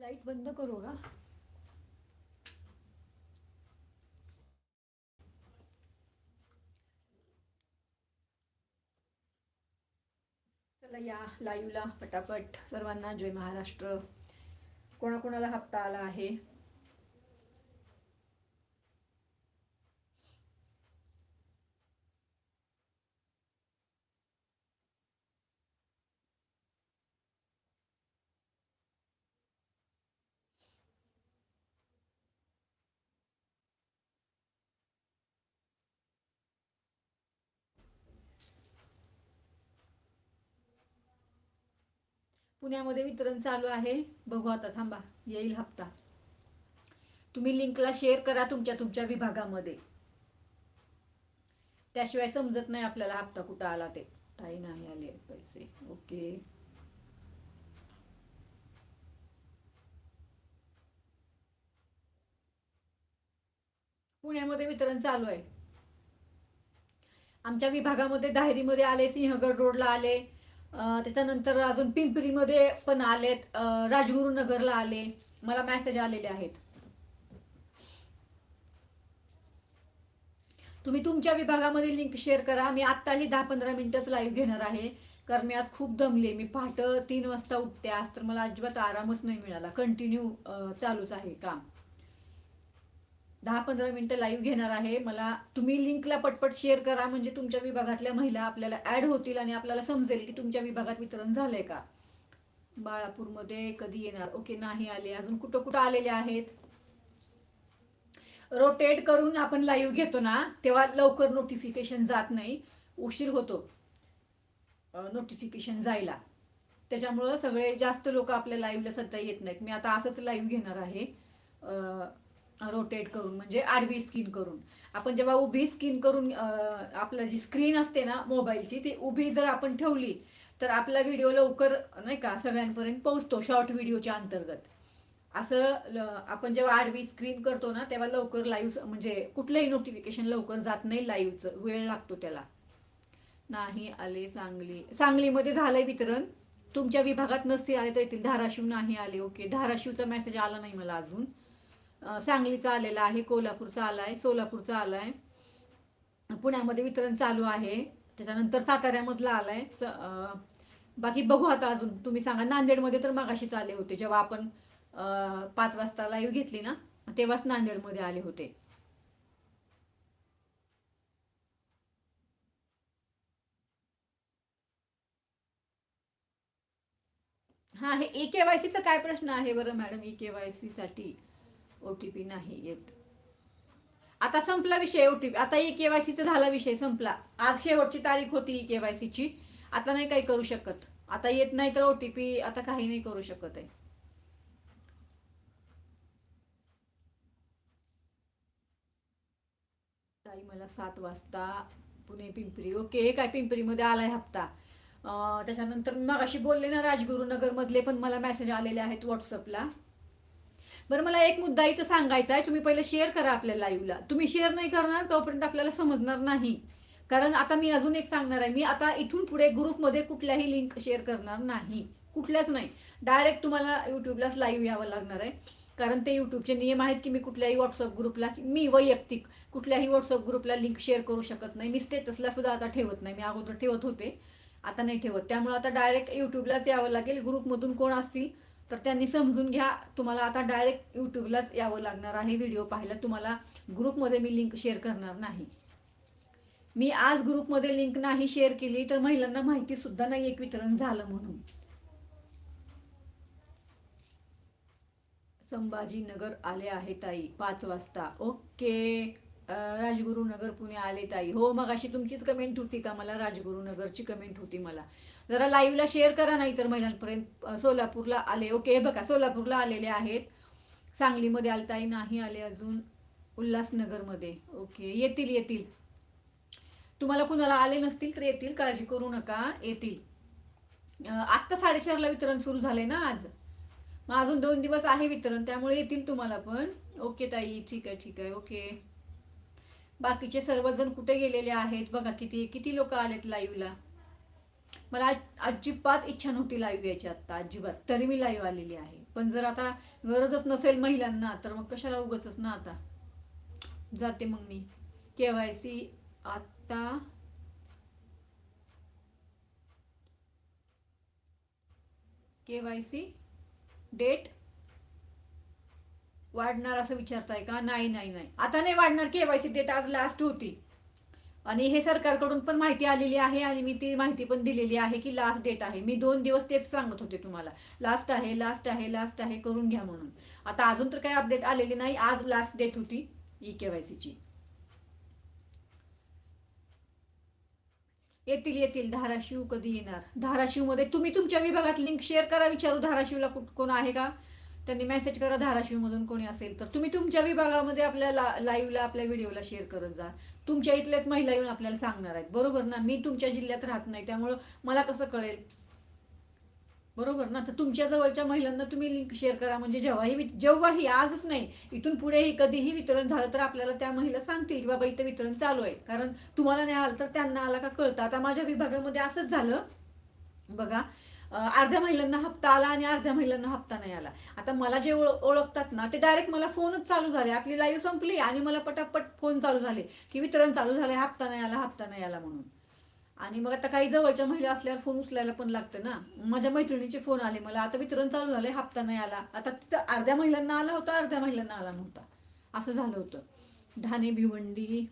Light बंद करू का? चला या लाईव्हला पटापट. सर्वांना जय महाराष्ट्र. कोणाकोणाला हप्ता आला आहे? पुण्यामध्ये वितरण चालू आहे. बघू आता थांबा. येईल हप्ता. तुम्ही लिंकला शेअर करा तुमच्या तुमच्या विभागामध्ये. त्याशिवाय समजत नाही आपल्याला हप्ता कुठं आला ते. ताई नाही आले पैसे. ओके. पुण्यामध्ये वितरण चालू आहे. आमच्या विभागामध्ये दाहेरीमध्ये आले सिंहगड रोडला आले. त्याच्यानंतर अजून पिंपरीमध्ये पण आलेत. राजगुरुनगरला आले. मला मेसेज आलेले आहेत. तुम्ही तुमच्या विभागामध्ये लिंक शेअर करा. मी आत्ताही दहा पंधरा मिनिटच लाईव्ह घेणार आहे. कारण मी आज खूप दमले. मी पहाट तीन वाजता उठते आज तर मला अजिबात आरामच नाही मिळाला. कंटिन्यू चालूच आहे काम. दहा पंधरा मिनिटं लाईव्ह घेणार आहे. मला तुम्ही लिंकला पटपट शेअर करा. म्हणजे तुमच्या विभागातल्या महिला आपल्याला ऍड होतील आणि आपल्याला समजेल की तुमच्या विभागात वितरण झालंय का? बाळापूरमध्ये कधी येणार? ओके नाही आले. अजून कुठं कुठं आलेले आहेत? रोटेट करून आपण लाईव्ह घेतो ना तेव्हा लवकर नोटिफिकेशन जात नाही. उशीर होतो नोटिफिकेशन जायला. त्याच्यामुळं सगळे जास्त लोक आपल्या लाईव्हला सध्या येत नाहीत. मी आता असंच लाईव्ह घेणार आहे. रोटेट करून म्हणजे आडवी स्किन करून. आपण जेव्हा उभी स्किन करून आपलं जी स्क्रीन असते ना मोबाईलची ती उभी जर आपण ठेवली तर आपला व्हिडिओ लवकर नाही का सगळ्यांपर्यंत पोहोचतो शॉर्ट व्हिडिओच्या अंतर्गत. असं आपण जेव्हा आडवी स्क्रीन करतो ना तेव्हा लवकर लाईव्ह म्हणजे कुठलंही नोटिफिकेशन लवकर जात नाही लाईव्हचं वेळ लागतो त्याला. नाही आले सांगली. सांगलीमध्ये झालंय वितरण. तुमच्या विभागात नसतील आले तर येथील धाराशिव नाही आले. ओके. धाराशिवचा मेसेज आला नाही मला अजून. सांगलीचा आलेला आहे कोल्हापूरचा आलाय सोलापूरचा आलाय. पुण्यामध्ये वितरण चालू आहे. त्याच्यानंतर साताऱ्यामधला आलाय. स- बाकी बघू आता अजून. तुम्ही सांगा नांदेडमध्ये तर मगाशीच आले होते. जेव्हा आपण पाच वाजता लाईव्ह घेतली ना तेव्हाच नांदेडमध्ये आले होते. हा हे ई केवायसीचा काय प्रश्न आहे बरं मॅडम ई केवायसी साठी? ओटीपी नाही येत. आता संपला विषय ओटीपी आता ई केवायसीचा झाला विषय संपला. आज शेवटची तारीख होती ई केवायसीची आता नाही काही करू शकत. आता येत नाही तर ओटीपी आता काही नाही करू शकत आहे. ताई मला सात वाजता पुणे पिंपरी. ओके काय पिंपरीमध्ये आलाय हप्ता. त्याच्यानंतर मग अशी बोलले ना राजगुरुनगर मधले पण मला मेसेज आलेले आहेत व्हॉट्सअपला बरं मला एक मुद्दा इथं सांगायचा आहे. तुम्ही पहिले शेअर करा आपल्या लाईव्हला तुम्ही शेअर नाही करणार तोपर्यंत आपल्याला समजणार नाही. कारण आता मी अजून एक सांगणार आहे. मी आता इथून पुढे ग्रुपमध्ये कुठल्याही लिंक शेअर करणार नाही. कुठल्याच नाही. डायरेक्ट तुम्हाला युट्यूबलाच लाईव्ह यावं लागणार आहे. कारण ते युट्यूबचे नियम आहेत की मी कुठल्याही व्हॉट्सअप ग्रुपला मी वैयक्तिक कुठल्याही व्हॉट्सअप ग्रुपला लिंक शेअर करू शकत नाही. मी स्टेटसला सुद्धा आता ठेवत नाही. मी अगोदर ठेवत होते. आता नाही ठेवत. त्यामुळे आता डायरेक्ट युट्यूबलाच यावं लागेल. ग्रुपमधून कोण असतील? तर त्यांनी समजून घ्या तुम्हाला आता डायरेक्ट यूट्यूबलाच यावं लागणार आहे व्हिडिओ पाहायला. तुम्हाला ग्रुपमध्ये मी लिंक शेअर करणार नाही. मी आज ग्रुपमध्ये लिंक नाही शेअर केली तर महिलांना माहिती सुद्धा नाही एक वितरण झालं म्हणून. संभाजीनगर आले आहे ताई पाच वाजता. ओके राजगुरुनगर पुणे आले ताई. हो मग अशी तुमचीच कमेंट होती का? मला राजगुरुनगरची कमेंट होती मला. जरा लाईव्हला शेअर करा नाही तर महिलांपर्यंत सोलापूरला आले. ओके बघा सोलापूरला आलेले आहेत. सांगलीमध्ये आलताई नाही आले अजून. उल्हासनगरमध्ये. ओके येतील येतील. तुम्हाला कुणाला आले नसतील तर येतील. काळजी करू नका. येतील. आत्ता साडेचारला वितरण सुरू झालंय ना आज? मग अजून दोन दिवस आहे वितरण त्यामुळे येतील तुम्हाला पण. ओके ताई. ठीक आहे ठीक आहे. ओके बाकीचे सर्वजण कुठे गेलेले आहेत? बघा किती किती लोक आलेत लाईव्हला मला अजिबात इच्छा नव्हती लाईव्ह यायची आता अजिबात. तरी मी लाईव्ह आलेली आहे. पण जर आता गरजच नसेल महिलांना तर मग कशाला उगच ना आता? जाते मग मी. केवायसी वाय केवायसी डेट वाढणार असं विचारताय का? नाही नाही नाही. आता नाही वाढणार. केवायसी डेट आज लास्ट होती. आणि हे सरकारकडून पण माहिती आलेली आहे आणि मी ती माहिती पण दिलेली आहे की लास्ट डेट आहे. मी दोन दिवस तेच सांगत होते तुम्हाला. लास्ट आहे लास्ट आहे लास्ट आहे करून घ्या म्हणून. आता अजून तर काही अपडेट आलेली नाही. आज लास्ट डेट होती ई केवायसीची येतील येतील. धाराशिव कधी येणार? धाराशिवमध्ये तुम्ही तुमच्या विभागात लिंक शेअर करा. विचारू धाराशिवला कुठ- कोण आहे का? त्यांनी मेसेज करा धाराशिव मधून कोणी असेल तर. तुम्ही तुमच्या विभागामध्ये आपल्या लाईव्हला आपल्या व्हिडिओला शेअर करत जा. तुमच्या इथल्याच महिला येऊन आपल्याला सांगणार आहेत. बरोबर ना? मी तुमच्या जिल्ह्यात राहत नाही त्यामुळं मला कसं कळेल? बरोबर ना? तर तुमच्या जवळच्या महिलांना तुम्ही लिंक शेअर करा. म्हणजे जेव्हाही जेव्हाही आजच नाही इथून पुढेही कधीही वितरण झालं तर आपल्याला त्या महिला सांगतील की बाबा इथं वितरण चालू आहे. कारण तुम्हाला नाही आलं तर त्यांना आला का कळतं. आता माझ्या विभागामध्ये असंच झालं. बघा अर्ध्या महिलांना हप्ता आला आणि अर्ध्या महिलांना हप्ता नाही आला. आता मला जे ओळखतात ना ते डायरेक्ट मला फोनच चालू झाले. आपली लाईव्ह संपली आणि मला पटापट फोन चालू झाले की वितरण चालू झाले हप्ता नाही आला हप्ता नाही आला म्हणून. आणि मग आता काही जवळच्या महिला असल्यावर फोन उचलायला पण लागतं ना. माझ्या मैत्रिणीचे फोन आले मला आता वितरण चालू झाले हप्ता नाही आला. आता तिथं अर्ध्या महिलांना आला होता अर्ध्या महिलांना आला नव्हता. असं झालं होतं. ढाणे भिवंडी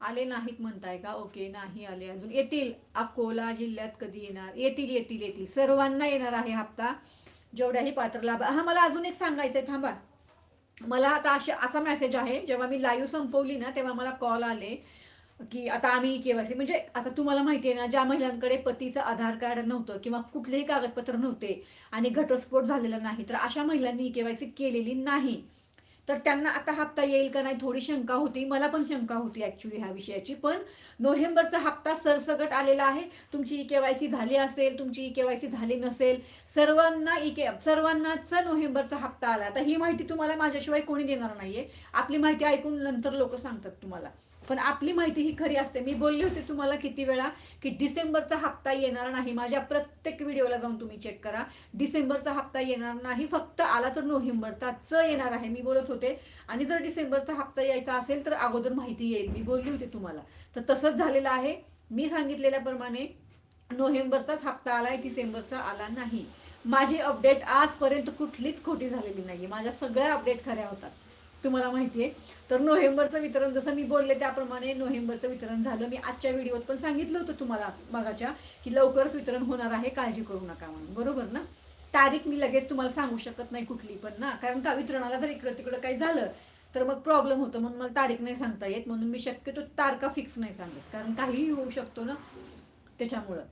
आले नाहीत म्हणताय का? ओके नाही आले अजून. येतील. अकोला जिल्ह्यात कधी येणार? येतील येतील येतील. सर्वांना येणार आहे हप्ता. जेवढ्याही पात्र लाभ हा मला अजून एक सांगायचंय थांबा. मला आता अशा असा मेसेज आहे जेव्हा मी लाईव्ह संपवली ना तेव्हा मला कॉल आले की आता आम्ही केवायसी म्हणजे आता तुम्हाला माहिती आहे ना ज्या महिलांकडे पतीचं आधार कार्ड नव्हतं किंवा कुठलेही कागदपत्र नव्हते आणि घटस्फोट झालेला नाही तर अशा महिलांनी केवायसी केलेली नाही. तर त्यांना आता हप्ता येईल का नाही थोडी शंका होती. मला पण शंका होती ऍक्च्युली ह्या विषयाची. पण नोव्हेंबरचा हप्ता सरसकट आलेला आहे. तुमची ई केवायसी झाली असेल तुमची ई केवायसी झाली नसेल सर्वांना ई के सर्वांनाच नोव्हेंबरचा हप्ता आला. आता ही माहिती तुम्हाला माझ्याशिवाय कोणी देणार नाहीये. आपली माहिती ऐकून नंतर लोक सांगतात तुम्हाला. पण आपली माहिती ही खरी असते. मी बोलली होती तुम्हाला किती वेळा की डिसेंबरचा हप्ता येणार नाही. माझ्या प्रत्येक व्हिडिओला जाऊन तुम्ही चेक करा. डिसेंबरचा हप्ता येणार नाही. फक्त आला तर नोव्हेंबरचाच येणार आहे. मी बोलत होते. आणि जर डिसेंबरचा हप्ता यायचा असेल तर अगोदर माहिती येईल. मी बोलली होती तुम्हाला. तर तसंच झालेलं आहे. मी सांगितलेल्याप्रमाणे नोव्हेंबरचाच हप्ता आलाय डिसेंबरचा आला नाही. माझी अपडेट आजपर्यंत कुठलीच खोटी झालेली नाही माझ्या सगळ्या अपडेट खऱ्या होतात. तुम्हाला माहिती आहे. तर नोव्हेंबरचं वितरण जसं मी बोलले त्याप्रमाणे नोव्हेंबरचं वितरण झालं. मी आजच्या व्हिडिओत पण सांगितलं होतं तुम्हाला बघाच्या की लवकरच वितरण होणार आहे काळजी करू नका म्हणून. बरोबर ना? तारीख मी लगेच तुम्हाला सांगू शकत नाही कुठली पण ना. कारण का वितरणाला जर इकडं तिकडं काही झालं तर मग प्रॉब्लेम होतो. म्हणून मला तारीख नाही सांगता येत. म्हणून मी शक्यतो तारखा फिक्स नाही सांगत. कारण काहीही होऊ शकतो ना त्याच्यामुळं.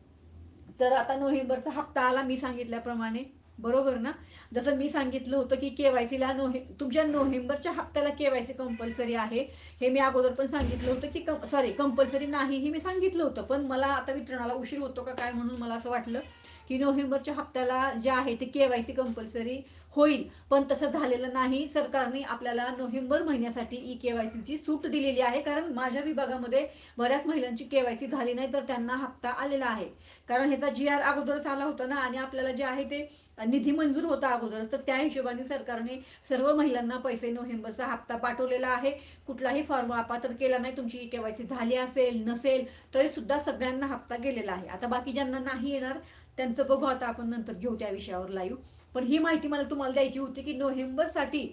तर आता नोव्हेंबरचा हप्ता आला मी सांगितल्याप्रमाणे. बरोबर ना? जसं मी सांगितलं होतं की केवायसीला नोव्हे तुमच्या नोव्हेंबरच्या हप्त्याला केवायसी कंपल्सरी आहे. हे मी अगोदर पण सांगितलं होतं की सॉरी कंपल्सरी नाही हे मी सांगितलं होतं. पण मला आता वितरणाला उशीर होतो का काय म्हणून मला असं वाटलं. की नोव्हेंबरच्या हप्त्याला जे आहे ते केवायसी कंपल्सरी होईल. पण तसं झालेलं नाही. सरकारने आपल्याला नोव्हेंबर महिन्यासाठी ई केवायसीची सूट दिलेली आहे. कारण माझ्या विभागामध्ये बऱ्याच महिलांची केवायसी झाली नाही तर त्यांना हप्ता आलेला आहे. कारण ह्याचा जी आर अगोदरच आला होता ना आणि आपल्याला जे आहे ते निधी मंजूर होता अगोदरच तर त्या हिशोबाने सरकारने सर्व महिलांना पैसे नोव्हेंबरचा हप्ता पाठवलेला आहे. कुठलाही फॉर्म अपात्र केला नाही तुमची ई केवायसी झाली असेल नसेल तरी सुद्धा सगळ्यांना हप्ता गेलेला आहे. आता बाकी ज्यांना नाही येणार त्यांचं बघू आता आपण नंतर घेऊ त्या विषयावर लाईव्ह पण ही माहिती मला तुम्हाला द्यायची होती की नोव्हेंबरसाठी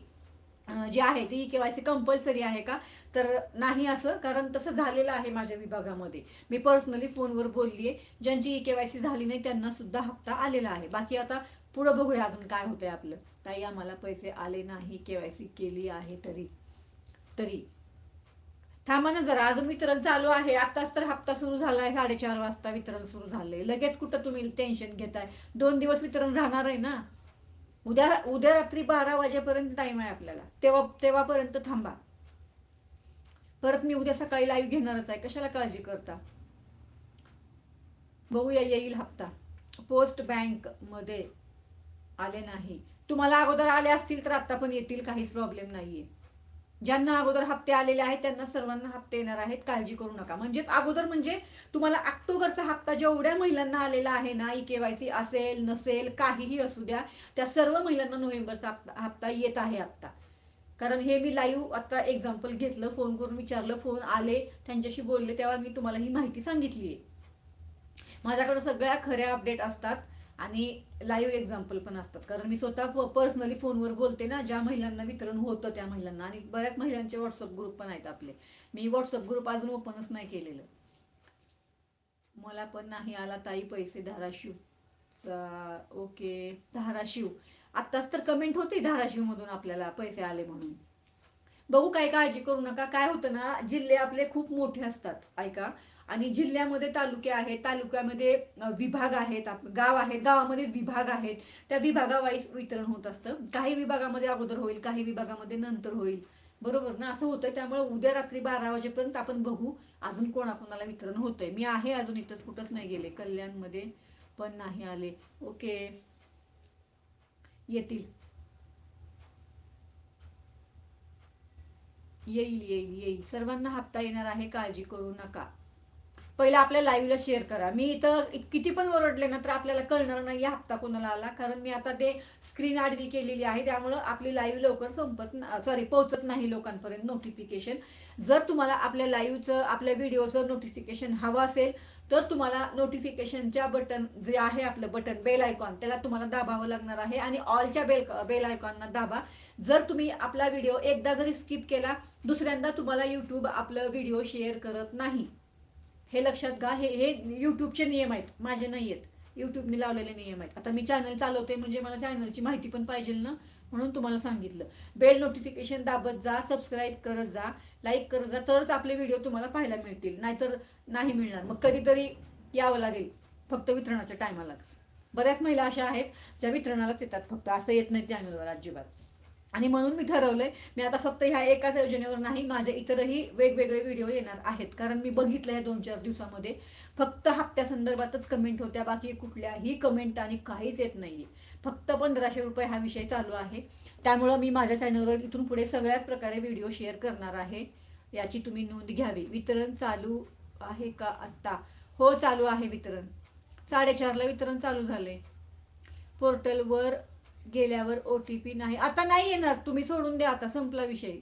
जे आहे ती केवायसी कंपल्सरी आहे का? तर नाही असं कारण तसं झालेलं आहे माझ्या विभागामध्ये. मी पर्सनली फोनवर बोलली आहे ज्यांची केवायसी झाली नाही त्यांना सुद्धा हप्ता आलेला आहे. बाकी आता पुढं बघूया अजून काय होतंय आपलं. ताई आम्हाला पैसे आले नाही केवायसी केली आहे तरी. तरी. थांबा ना जरा अजून वितरण चालू आहे. आताच तर हप्ता सुरू झालाय साडेचार वाजता वितरण सुरू झालंय. लगेच कुठं तुम्ही टेन्शन घेताय? दोन दिवस वितरण राहणार आहे ना? उद्या उद्या रात्री बारा वाजेपर्यंत टाइम आहे आपल्याला. तेव्हा तेव्हापर्यंत थांबा. परत मी उद्या सकाळी लाईव्ह घेणारच आहे. कशाला काळजी करता? बघूया येईल हप्ता. पोस्ट बँकमध्ये आले नाही. तुम्हाला अगोदर आले असतील तर आता पण येतील. काहीच प्रॉब्लेम नाहीये. ज्यांना अगोदर हप्ते आलेले आहेत त्यांना सर्वांना हप्ते येणार आहेत काळजी करू नका. म्हणजेच अगोदर म्हणजे तुम्हाला ऑक्टोबरचा हप्ता जेवढ्या महिलांना आलेला आहे ना ई केवायसी असेल नसेल काहीही असू द्या त्या सर्व महिलांना नोव्हेंबरचा हप्ता हप्ता येत आहे आत्ता. कारण हे मी लाईव्ह आता एक्झाम्पल घेतलं फोन करून विचारलं फोन आले त्यांच्याशी बोलले तेव्हा मी तुम्हाला ही माहिती सांगितली आहे माझ्याकडे सगळ्या खऱ्या अपडेट असतात. आणि लाईव्ह एक्झाम्पल पण असतात. कारण मी स्वतः पर्सनली फोनवर बोलते ना ज्या महिलांना वितरण होतं त्या महिलांना. आणि बऱ्याच महिलांचे व्हॉट्सअप ग्रुप पण आहेत आपले. मी व्हॉट्सअप ग्रुप अजून ओपनच नाही केलेलं. मला पण नाही आला ताई पैसे धाराशिव ओके धाराशिव. आत्ताच तर कमेंट होते धाराशिव मधून आपल्याला पैसे आले म्हणून. बघू काय काळजी करू नका. काय होतं ना जिल्हे आपले खूप मोठे असतात ऐका. आणि जिल्ह्यामध्ये तालुके आहेत तालुक्यामध्ये विभाग आहेत गाव आहेत गावामध्ये विभाग आहेत. त्या विभागावाईज वितरण होत असतं. काही विभागामध्ये अगोदर होईल काही विभागामध्ये नंतर होईल. बरोबर ना? असं होतं त्यामुळे उद्या रात्री बारा वाजेपर्यंत आपण बघू अजून कोणाकोणाला वितरण होतंय. मी आहे अजून इथंच कुठंच नाही गेले. कल्याणमध्ये पण नाही आले. ओके. येतील. येईल येईल येईल. सर्वांना हप्ता येणार आहे काळजी करू नका. पहिलं आपल्या लाईव्हला शेअर करा. मी इथं किती पण ओरडले ना तर आपल्याला कळणार नाही हप्ता कोणाला आला. कारण मी आता ते स्क्रीन आडवी केलेली आहे. त्यामुळं आपली लाईव्ह लवकर संपत सॉरी पोहोचत नाही लोकांपर्यंत नोटिफिकेशन जर तुम्हाला आपल्या लाईव्हचं आपल्या व्हिडिओचं नोटिफिकेशन हवं असेल तर तुम्हाला नोटिफिकेशनच्या बटन जे आहे आपलं बटन बेल आयकॉन त्याला तुम्हाला दाबावं लागणार आहे. आणि ऑलच्या बेल बेल आयकॉनना दाबा. जर तुम्ही आपला व्हिडिओ एकदा जरी स्किप केला दुसऱ्यांदा तुम्हाला यूट्यूब आपलं व्हिडिओ शेअर करत नाही. हे लक्षात घ्या हे हे यूट्यूबचे नियम आहेत. माझे नाही आहेत. युट्यूबने लावलेले नियम आहेत. आता मी चॅनल चालवते म्हणजे मला चॅनलची माहिती पण पाहिजे ना? म्हणून तुम्हाला सांगितलं. बेल नोटिफिकेशन दाबत जा सबस्क्राईब करत जा लाईक करत जा तरच आपले व्हिडिओ तुम्हाला पाहायला मिळतील. नाहीतर नाही मिळणार. मग कधीतरी यावं लागेल. फक्त वितरणाच्या टायमालाच बऱ्याच महिला अशा आहेत ज्या वितरणालाच येतात फक्त. असं येत नाही चॅनलवर अजिबात. आणि म्हणून मी ठरवलंय मी आता फक्त ह्या एकाच योजनेवर नाही माझे इतरही वेगवेगळे व्हिडिओ येणार आहेत. कारण मी बघितलं या दोन चार दिवसामध्ये. फक्त हप्त्या संदर्भातच कमेंट होत्या बाकी कुठल्याही कमेंट आणि काहीच येत नाहीये. फक्त पंधराशे रुपये हा विषय चालू आहे. त्यामुळं मी माझ्या चॅनलवर इथून पुढे सगळ्याच प्रकारे व्हिडिओ शेअर करणार आहे. याची तुम्ही नोंद घ्यावी. वितरण चालू आहे का आत्ता? हो चालू आहे वितरण. साडेचारला वितरण चालू झाले पोर्टलवर गेल्यावर ओ टी पी नाही. आता नाही येणार. तुम्ही सोडून द्या आता संपला विषय.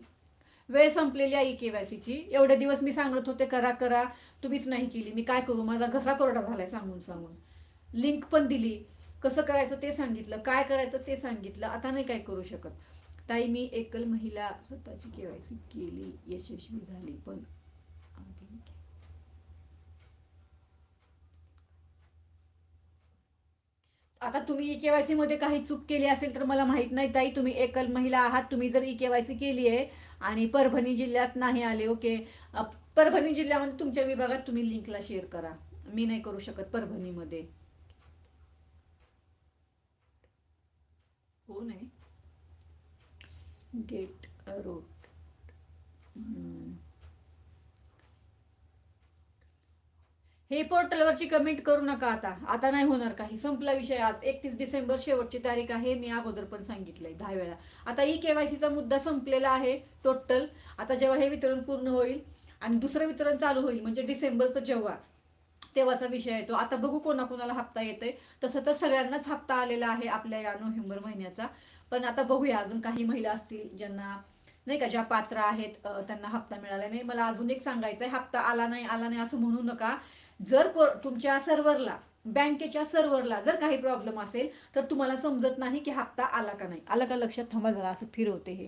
वेळ संपलेली आहे केवायसीची एवढे दिवस मी सांगत होते करा करा. तुम्हीच नाही केली. मी काय करू? माझा घसा कोरडा झालाय सांगून सांगून. लिंक पण दिली. कसं करायचं ते सांगितलं. काय करायचं ते सांगितलं. आता नाही काय करू शकत. ताई मी एकल महिला स्वतःची केवायसी केली. यशस्वी झाली. पण आता तुम्ही ई केवायसी मध्ये काही चूक केली असेल तर मला माहीत नाही ताई. तुम्ही एकल महिला आहात तुम्ही जर ई केवायसी केली आहे आणि परभणी जिल्ह्यात नाही आले ओके? परभणी जिल्ह्यामध्ये तुमच्या विभागात तुम्ही लिंकला शेअर करा. मी नाही करू शकत परभणीमध्ये. हो नाही. गेट रोड हे पोर्टलवरची कमेंट करू नका आता. आता नाही होणार काही. संपला विषय आज. एकतीस डिसेंबर शेवटची तारीख आहे. मी अगोदर पण सांगितलंय दहा वेळा. आता ई केवायसीचा मुद्दा संपलेला आहे टोटल. आता जेव्हा हे वितरण पूर्ण होईल आणि दुसरं वितरण चालू होईल म्हणजे डिसेंबरचं जेव्हा तेव्हाचा विषय येतो आता बघू कोणाकोणाला हप्ता येतोय. तसं तर सगळ्यांनाच हप्ता आलेला आहे आपल्या या नोव्हेंबर महिन्याचा. पण आता बघूया अजून काही महिला असतील ज्यांना नाही का ज्या पात्र आहेत त्यांना हप्ता मिळाला नाही. मला अजून एक सांगायचं आहे हप्ता आला नाही आला नाही असं म्हणू नका. जर तुमच्या सर्व्हरला बँकेच्या सर्व्हरला जर काही प्रॉब्लेम असेल तर तुम्हाला समजत नाही की हप्ता आला का नाही. आला का लक्षात? थांबा जरा असं फिरवते हे.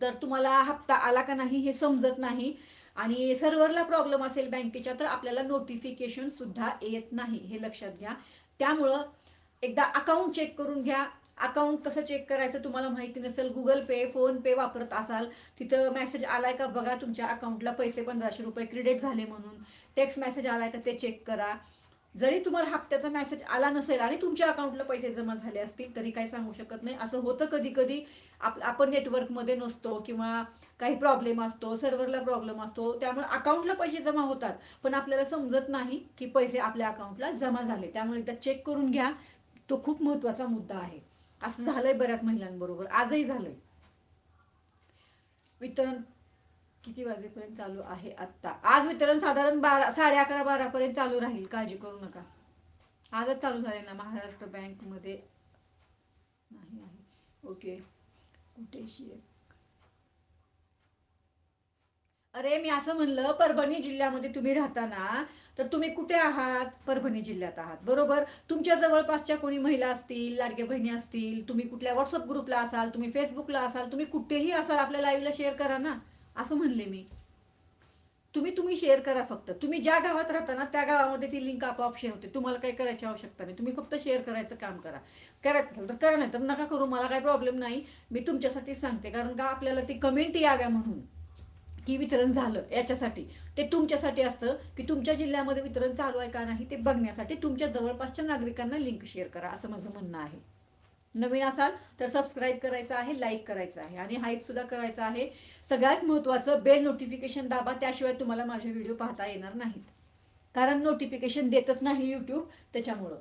तर तुम्हाला हप्ता आला का नाही हे समजत नाही. आणि सर्व्हरला प्रॉब्लेम असेल बँकेच्या तर आपल्याला नोटिफिकेशन सुद्धा येत नाही हे लक्षात घ्या. त्यामुळं एकदा अकाउंट चेक करून घ्या. अकाउंट कसं चेक करायचं तुम्हाला माहिती नसेल गुगल पे फोन पे वापरत असाल तिथं मेसेज आलाय का बघा तुमच्या अकाउंटला पैसे पंधराशे रुपये क्रेडिट झाले म्हणून. टेक्स्ट मेसेज आलाय का ते चेक करा. जरी तुम्हाला हप्त्याचा मेसेज आला नसेल आणि तुमच्या अकाउंटला पैसे जमा झाले असतील तरी काही सांगू शकत नाही. असं होतं कधी कधी आप आपण नेटवर्कमध्ये नसतो किंवा काही प्रॉब्लेम असतो सर्व्हरला प्रॉब्लेम असतो त्यामुळे अकाउंटला पैसे जमा होतात. पण आपल्याला समजत नाही की पैसे आपल्या अकाउंटला जमा झाले. त्यामुळे एकदा चेक करून घ्या. तो खूप महत्त्वाचा मुद्दा आहे. असं झालंय बऱ्याच महिलांबरोबर. आजही झालंय. वितरण किती वाजेपर्यंत चालू आहे आत्ता? आज वितरण साधारण बारा साडे अकरा बारा पर्यंत चालू राहील. काळजी करू नका. आजच चालू झाले ना. महाराष्ट्र बँकमध्ये नाही आहे. ओके. कुठे शेअर अरे मी असं म्हणलं परभणी जिल्ह्यामध्ये तुम्ही राहताना तर तुम्ही कुठे आहात? परभणी जिल्ह्यात आहात बरोबर? तुमच्या जवळपासच्या कोणी महिला असतील लाडक्या बहिणी असतील तुम्ही कुठल्या व्हॉट्सअप ग्रुपला असाल तुम्ही फेसबुकला असाल तुम्ही कुठेही असाल आपल्या लाईव्हला शेअर करा ना. असं म्हणले मी. तुम्ही तुम्ही शेअर करा फक्त. तुम्ही ज्या गावात राहता ना त्या गावामध्ये ती लिंक आपोआप शेअर होते. तुम्हाला काही करायची आवश्यकता नाही. तुम्ही फक्त शेअर करायचं काम करा. करायचं असेल तर करा नाही तर नका करू. मला काही प्रॉब्लेम नाही. मी तुमच्यासाठी सांगते. कारण का? आपल्याला ती कमेंट याव्या म्हणून. की वितरण झालं याच्यासाठी. ते तुमच्यासाठी असतं की तुमच्या जिल्ह्यामध्ये वितरण चालू आहे का नाही ते बघण्यासाठी तुमच्या जवळपासच्या नागरिकांना लिंक शेअर करा असं माझं म्हणणं आहे. नवीन असाल तर सबस्क्राईब करायचं आहे लाईक करायचं आहे आणि हाईप सुद्धा करायचं आहे. सगळ्यात महत्त्वाचं बेल नोटिफिकेशन दाबा त्याशिवाय तुम्हाला माझे व्हिडिओ पाहता येणार नाहीत. कारण नोटिफिकेशन देतच नाही यूट्यूब त्याच्यामुळं.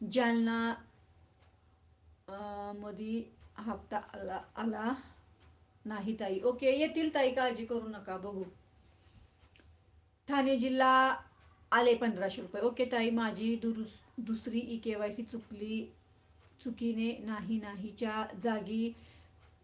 जालना मधी हप्ता आला आला नाही ताई. ओके येतील ताई काळजी करू नका बघू. ठाणे जिल्हा आले पंधराशे रुपये. ओके ताई माझी दुरुस दुसरी ई के वाय सी चुकली चुकीने नाही नाहीच्या जागी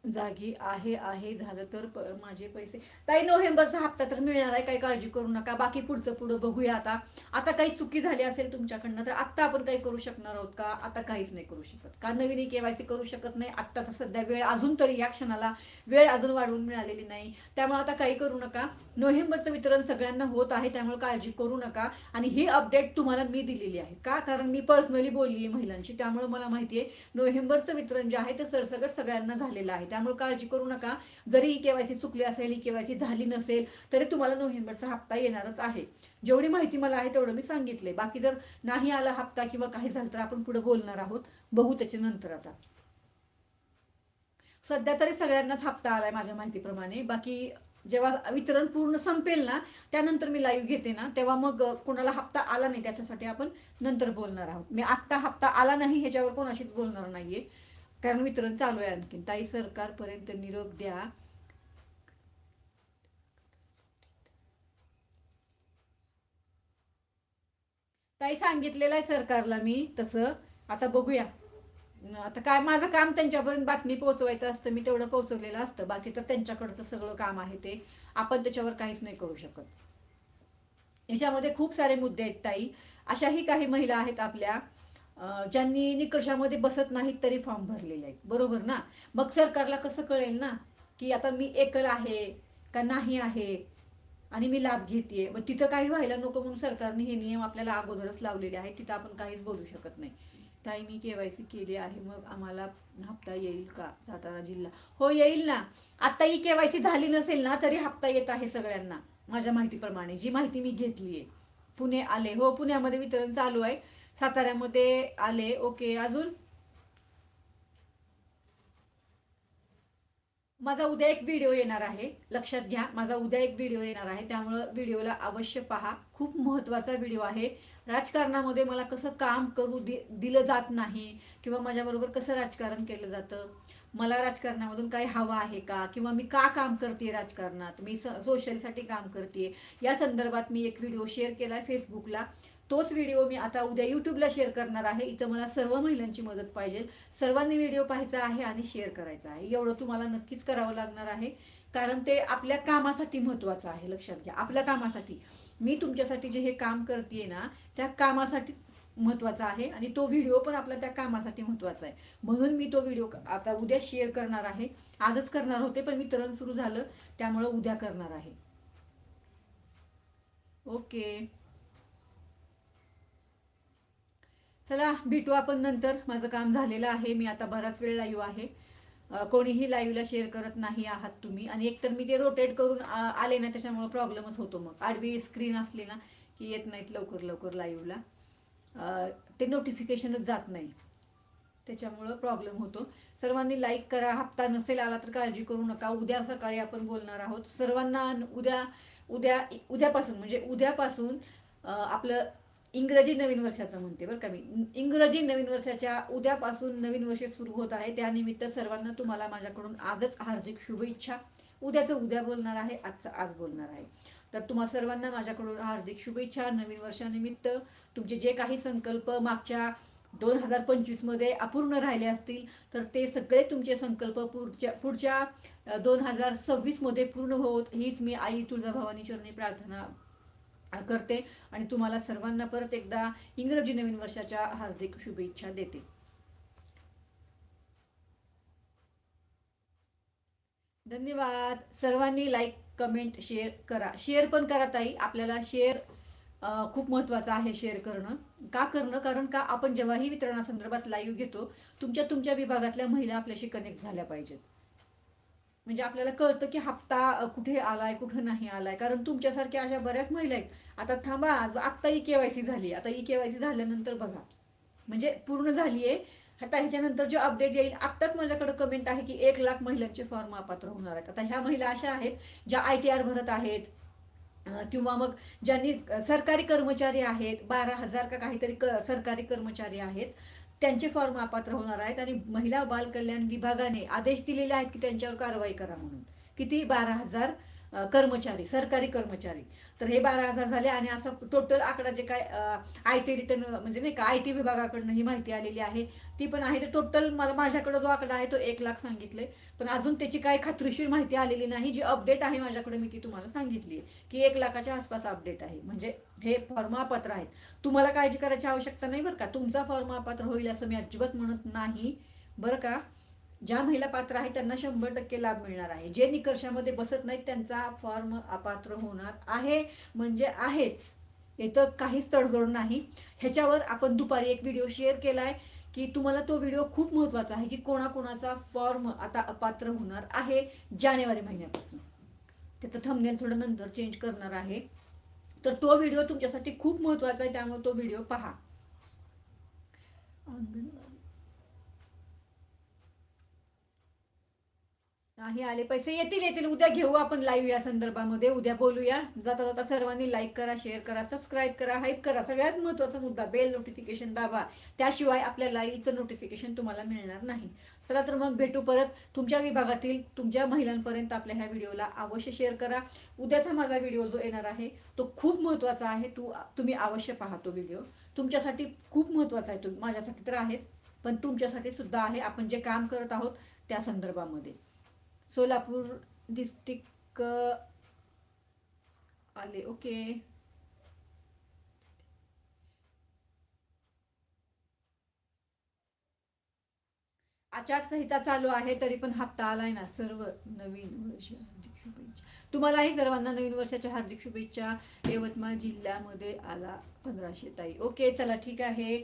जागी आहे आहे झालं तर माझे पैसे. ताई नोव्हेंबरचा हप्ता तर मिळणार आहे काही काळजी करू नका. बाकी पुढचं पुढं बघूया आता. आता काही चुकी झाली असेल तुमच्याकडनं तर आत्ता आपण काही करू शकणार आहोत का? आता काहीच नाही करू शकत. का नवीन केवायसी करू शकत नाही? आत्ता तर सध्या वेळ अजून तरी या क्षणाला वेळ अजून वाढवून मिळालेली नाही. त्यामुळे आता काही करू नका. नोव्हेंबरचं वितरण सगळ्यांना होत आहे त्यामुळे काळजी करू नका. आणि ही अपडेट तुम्हाला मी दिलेली आहे. का? कारण मी पर्सनली बोलली आहे महिलांशी. त्यामुळे मला माहिती आहे नोव्हेंबरचं वितरण जे आहे ते सरसगट सगळ्यांना झालेलं आहे. त्यामुळे काळजी करू नका. जरी ही केवायसी चुकली असेल ही केवायसी झाली नसेल तरी तुम्हाला नोव्हेंबरचा हप्ता येणारच आहे. जेवढी माहिती मला आहे तेवढं मी सांगितले बाकी जर नाही आला हप्ता किंवा काही झालं तर आपण पुढे बोलणार आहोत. बघू त्याच्या नंतर आता. सध्या तरी सगळ्यांनाच हप्ता आलाय माझ्या माहितीप्रमाणे. बाकी जेव्हा वितरण पूर्ण संपेल ना त्यानंतर मी लाईव्ह घेते ना तेव्हा मग कोणाला हप्ता आला नाही त्याच्यासाठी आपण नंतर बोलणार आहोत. मी आत्ता हप्ता आला नाही ह्याच्यावर कोणाशीच बोलणार नाहीये. कारण वितरण चालू आहे आणखीन. ताई सरकारपर्यंत निरोप द्या. ताई सांगितलेलं आहे सरकारला मी तसं. आता बघूया. आता काय माझं काम त्यांच्यापर्यंत बातमी पोहोचवायचं असतं मी तेवढं पोहोचवलेलं असतं. बाकी तर त्यांच्याकडचं सगळं काम आहे ते. आपण त्याच्यावर काहीच नाही करू शकत. याच्यामध्ये खूप सारे मुद्दे आहेत ताई. अशाही काही महिला आहेत आपल्या. ज्यांनी निकषामध्ये बसत नाहीत तरी फॉर्म भरलेले आहेत. बरोबर ना? मग सरकारला कसं कळेल ना की आता मी एकल आहे का नाही आहे आणि मी लाभ घेतेय? मग तिथं काही व्हायला नको म्हणून सरकारने हे नियम आपल्याला अगोदरच लावलेले आहेत. तिथं आपण काहीच बोलू शकत नाही. ताई मी केवायसी केली आहे. मग आम्हाला हप्ता येईल का सातारा जिल्हा? हो येईल ना. आता ही केवायसी झाली नसेल ना तरी हप्ता येत आहे सगळ्यांना. माझ्या माहितीप्रमाणे. जी माहिती मी घेतली आहे पुणे आले. हो पुण्यामध्ये वितरण चालू आहे. साताऱ्यामध्ये आले. ओके अजून? माझा उद्या एक व्हिडिओ येणार आहे. लक्षात घ्या माझा उद्या एक व्हिडिओ येणार आहे. त्यामुळं व्हिडिओला अवश्य पहा. खूप महत्त्वाचा व्हिडिओ आहे. राजकारणामध्ये मला कसं काम करू दि दिलं जात नाही किंवा माझ्याबरोबर कसं राजकारण केलं जातं? मला राजकारणामधून काही हवं आहे का? किंवा मी का काम करते राजकारणात? मी सोशलसाठी काम करते या संदर्भात मी एक व्हिडिओ शेअर केला आहे फेसबुकला तोच व्हिडिओ मी आता उद्या यूट्यूबला शेअर करणार आहे. इथं मला सर्व महिलांची मदत पाहिजे. सर्वांनी व्हिडिओ पाहायचा आहे आणि शेअर करायचा आहे. एवढं तुम्हाला नक्कीच करावं लागणार आहे. कारण ते आपल्या कामासाठी महत्वाचं आहे. लक्षात घ्या. आपल्या कामासाठी. मी तुमच्यासाठी जे हे काम करते ना त्या कामासाठी महत्त्वाचा आहे आणि तो व्हिडिओ पण आपला त्या कामासाठी महत्त्वाचा आहे. म्हणून मी तो व्हिडिओ आता उद्या शेअर करणार आहे. आजच करणार होते पण वितरण सुरू झालं. त्यामुळं उद्या करणार आहे. ओके चला भेटू आपण नंतर. माझं काम झालेलं आहे. मी आता बराच वेळ लाईव्ह आहे. कोणीही लाईव्हला शेअर करत नाही आहात तुम्ही. आणि एकतर मी ते रोटेट करून आ- आले ना त्याच्यामुळे प्रॉब्लेमच होतो मग. आडवी स्क्रीन असली ना की येत नाहीत लवकर लवकर लाईव्हला ते नोटिफिकेशनच जात नाही. त्याच्यामुळं प्रॉब्लेम होतो. सर्वांनी लाईक करा. हप्ता नसेल आला तर काळजी करू नका. उद्या सकाळी आपण बोलणार आहोत. सर्वांना उद्या उद्या उद्यापासून म्हणजे उद्यापासून आपलं इंग्रजी नवीन वर्षाचं म्हणते बरं का मी. इंग्रजी नवीन वर्षाच्या उद्यापासून नवीन वर्ष सुरू होत आहे. त्यानिमित्त सर्वांना तुम्हाला माझ्याकडून आजच हार्दिक शुभेच्छा. उद्याचं उद्या बोलणार आहे आजचं आज बोलणार आहे. तर तुम्हा सर्वांना माझ्याकडून हार्दिक शुभेच्छा. नवीन वर्षानिमित्त तुमचे जे काही संकल्प मागच्या दोन हजार पंचवीसमध्ये अपूर्ण राहिले असतील तर ते सगळे तुमचे संकल्प पुढच्या पुढच्या दोन हजार सव्वीसमध्ये पूर्ण होत. हीच मी आई तुळजाभवानी चरणी प्रार्थना करते आणि तुम्हाला सर्वांना परत एकदा इंग्रजी नवीन वर्षाच्या हार्दिक शुभेच्छा देते. धन्यवाद. सर्वांनी लाईक कमेंट शेअर करा. शेअर पण करा ताई. आपल्याला शेअर खूप महत्वाचं आहे शेअर करणं. का करणं? कारण का आपण जेव्हाही वितरणासंदर्भात लाईव्ह घेतो तुमच्या तुमच्या विभागातल्या महिला आपल्याशी कनेक्ट झाल्या पाहिजेत. म्हणजे आपल्याला कळतं की हप्ता कुठे आलाय कुठे नाही आलाय. कारण तुमच्यासारख्या अशा बऱ्याच महिला आहेत. आता थांबा आत्ता ई केवायसी झाली. आता ई केवायसी झाल्यानंतर बघा. म्हणजे पूर्ण झाली आहे. आता ह्याच्यानंतर जो अपडेट येईल आत्ताच माझ्याकडे कमेंट आहे की एक लाख महिलांचे फॉर्म अपात्र होणार आहेत. आता ह्या महिला अशा आहेत ज्या आय टी आर भरत आहेत किंवा मग ज्यांनी सरकारी कर्मचारी आहेत बारा हजार का काहीतरी क- सरकारी कर्मचारी आहेत. त्यांचे फॉर्म अपात्र होणार आहेत आणि महिला बाल कल्याण विभागाने आदेश दिलेले आहेत की त्यांच्यावर कारवाई करा म्हणून. किती बारा हजार कर्मचारी सरकारी कर्मचारी. तर हे बारा हजार झाले आणि असा टोटल आकडा जे काय आय टी रिटर्न म्हणजे नाही का आय टी विभागाकडनं ही माहिती आलेली आहे. ती पण आहे. तर टोटल मला माझ्याकडे जो आकडा आहे तो एक लाख सांगितले पण अजून त्याची काही खात्रीशीर माहिती आलेली नाही. जी अपडेट आहे माझ्याकडे मी ती तुम्हाला सांगितली की एक लाखाच्या आसपास अपडेट आहे. म्हणजे हे फॉर्म अपात्र आहेत. तुम्हाला काळजी करायची आवश्यकता नाही बरं का. तुमचा फॉर्म अपात्र होईल असं मी अजिबात म्हणत नाही बरं का. ज्या महिला पात्र आहेत त्यांना शंभर टक्के लाभ मिळणार आहे. जे निकर्षामध्ये बसत नाहीत त्यांचा फॉर्म अपात्र होणार आहे म्हणजे आहेच. इथं काहीच तडजोड नाही. ह्याच्यावर आपण दुपारी एक व्हिडिओ शेअर केलाय की तुम्हाला तो व्हिडिओ खूप महत्त्वाचा आहे की कोणाकोणाचा फॉर्म आता अपात्र होणार आहे जानेवारी महिन्यापासून. त्याचं थंबनेल थोडं नंतर चेंज करणार आहे. तर तो व्हिडिओ तुमच्यासाठी खूप महत्त्वाचा आहे त्यामुळे तो व्हिडिओ पहा. नाही आले पैसे येतील येतील. उद्या घेऊ आपण लाईव्ह या संदर्भामध्ये. उद्या बोलूया. जाता जाता सर्वांनी लाईक करा शेअर करा सबस्क्राईब करा हाईप करा. सगळ्यात महत्त्वाचा मुद्दा बेल नोटिफिकेशन दाबा. त्याशिवाय आपल्या लाईव्हचं नोटिफिकेशन तुम्हाला मिळणार नाही. चला तर मग भेटू परत. तुमच्या विभागातील तुमच्या महिलांपर्यंत आपल्या ह्या व्हिडिओला अवश्य शेअर करा. उद्याचा माझा व्हिडिओ जो येणार आहे तो खूप महत्त्वाचा आहे. तू तुम्ही अवश्य पहा तो व्हिडिओ तुमच्यासाठी खूप महत्त्वाचा आहे. तो माझ्यासाठी तर आहेच पण तुमच्यासाठी सुद्धा आहे. आपण जे काम करत आहोत त्या संदर्भामध्ये. सोलापूर डिस्ट्रिक्ट आले. ओके आचारसंहिता चालू आहे तरी पण हप्ता आलाय ना सर्व नवीन वर्ष हार्दिक शुभेच्छा. तुम्हालाही सर्वांना नवीन वर्षाच्या हार्दिक शुभेच्छा. यवतमाळ जिल्ह्यामध्ये आला पंधराशे ताई. ओके चला ठीक आहे.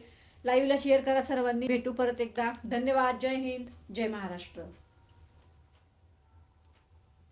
लाईव्हला शेअर करा सर्वांनी. भेटू परत एकदा. धन्यवाद. जय हिंद. जय महाराष्ट्र.